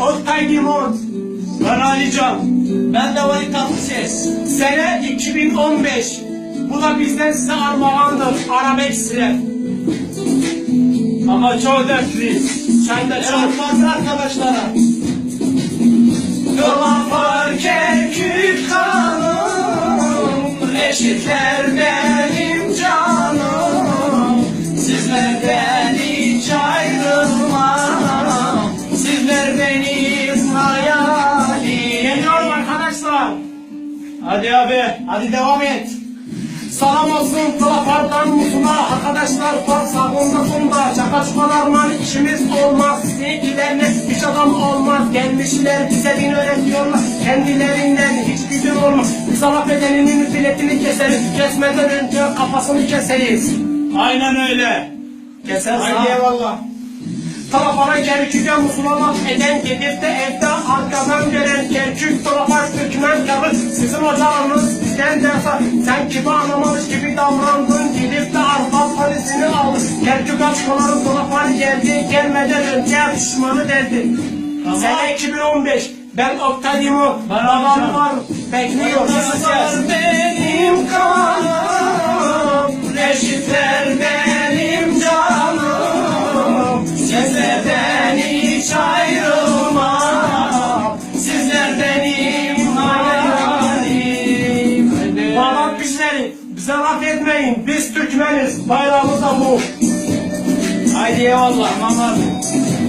Oktay Limon. Ben Alican. Ben de Vali Tatlıses. Sene 2015. Bu da bizden size armağandır. Arabesk rap. Ama çok dertliyiz. Sen de çok fazla arkadaşlara. Yola fark kük kanım Eşitler Hadi abi. Hadi devam et Salam olsun kılapardan musuna Arkadaşlar var sağında sonda Çaka çukalarman işimiz olmaz Sevgilerine hiç adam olmaz Gelmişler bize din öğretiyorlar Kendilerinden hiç gücün olmaz Kısa bedeninin biletini keseriz Kesmeden önce kafasını keseriz Aynen öyle. Keseriz Haydi ha. eyvallah. Talafara kerküge musulama eden gelip de evde arkadan gelen kerkük talafar Kabı sizin ocağınız bizden derse sen kimi anlamamış gibi davrandın? Gelip de arpa panisini aldın kerkük açmaların talafar geldi gelmeden önce düşmanı derdi Tamam. Sene 2015 ben Oktay Limon babam var bekliyor. Benim bize laf etmeyin Biz Türkmeniz bayrağımız da bu Haydi eyvallah. Abi.